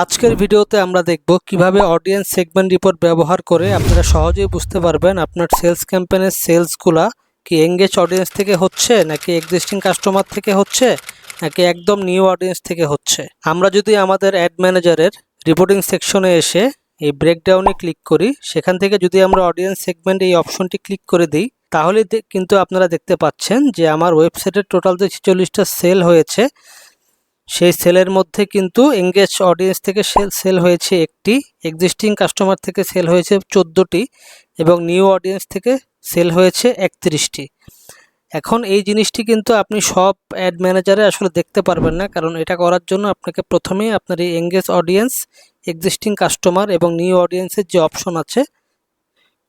আজকের ভিডিওতে আমরা দেখব কীভাবে অডিয়েন্স সেগমেন্ট রিপোর্ট ব্যবহার করে আপনারা সহজেই বুঝতে পারবেন আপনার সেলস ক্যাম্পেনের সেলসগুলা কি এঙ্গেজ অডিয়েন্স থেকে হচ্ছে নাকি এক্সিস্টিং কাস্টমার থেকে হচ্ছে নাকি একদম নিউ অডিয়েন্স থেকে হচ্ছে। আমরা যদি আমাদের অ্যাড ম্যানেজারের রিপোর্টিং সেকশনে এসে এই ব্রেকডাউনে ক্লিক করি, সেখান থেকে যদি আমরা অডিয়েন্স সেগমেন্ট এই অপশনটি ক্লিক করে দিই, তাহলে কিন্তু আপনারা দেখতে পাচ্ছেন যে আমার ওয়েবসাইটের টোটাল যে ছেচল্লিশটা সেল হয়েছে সেই সেলের মধ্যে কিন্তু এঙ্গেজ অডিয়েন্স থেকে সেল সেল হয়েছে একটি এক্সিস্টিং কাস্টমার থেকে সেল হয়েছে চোদ্দোটি এবং নিউ অডিয়েন্স থেকে সেল হয়েছে একত্রিশটি। এখন এই জিনিসটি কিন্তু আপনি সব অ্যাড ম্যানেজারে আসলে দেখতে পারবেন না, কারণ এটা করার জন্য আপনাকে প্রথমেই আপনার এই এঙ্গেজ অডিয়েন্স এক্সিস্টিং কাস্টমার এবং নিউ অডিয়েন্সের যে অপশন আছে,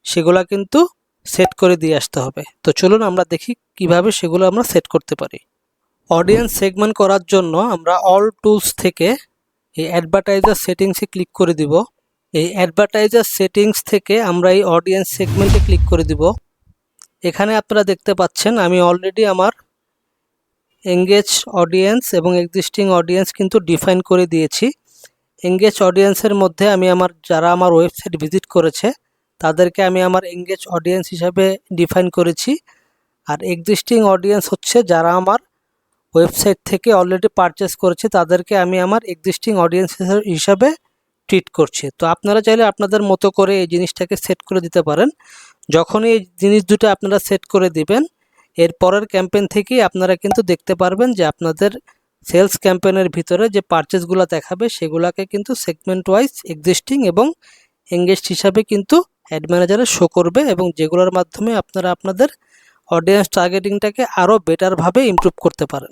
সেগুলা কিন্তু সেট করে দিয়ে আসতে হবে। তো চলুন আমরা দেখি কীভাবে সেগুলো আমরা সেট করতে পারি। অডিয়েন্স সেগমেন্ট করার জন্য আমরা অল টুলস থেকে এই অ্যাডভার্টাইজার সেটিংসে ক্লিক করে দিব। এই অ্যাডভার্টাইজার সেটিংস থেকে আমরা এই অডিয়েন্স সেগমেন্টে ক্লিক করে দিব। এখানে আপনারা দেখতে পাচ্ছেন, আমি অলরেডি আমার এঙ্গেজ অডিয়েন্স এবং এক্সিস্টিং অডিয়েন্স কিন্তু ডিফাইন করে দিয়েছি। এঙ্গেজ অডিয়েন্সের মধ্যে আমি আমার, যারা আমার ওয়েবসাইট ভিজিট করেছে, তাদেরকে আমি আমার এঙ্গেজ অডিয়েন্স হিসাবে ডিফাইন করেছি। আর এক্সিস্টিং অডিয়েন্স হচ্ছে যারা আমার ওয়েবসাইট থেকে অলরেডি পারচেস করেছে, তাদেরকে আমি আমার এক্সিস্টিং অডিয়েন্স হিসাবে ট্রিট করছি। তো আপনারা চাইলে আপনাদের মতো করে এই জিনিসটাকে সেট করে দিতে পারেন। যখনই এই জিনিস দুটো আপনারা সেট করে দিবেন, এর পরের ক্যাম্পেইন থেকেই আপনারা কিন্তু দেখতে পারবেন যে আপনাদের সেলস ক্যাম্পেনের ভিতরে যে পারচেসগুলো দেখাবে, সেগুলোকে কিন্তু সেগমেন্ট ওয়াইজ এক্সিস্টিং এবং এঙ্গেজড হিসাবে কিন্তু অ্যাড ম্যানেজারে শো করবে এবং যেগুলোর মাধ্যমে আপনারা আপনাদের অডিয়েন্স টার্গেটিংটাকে আরও বেটারভাবে ইমপ্রুভ করতে পারেন।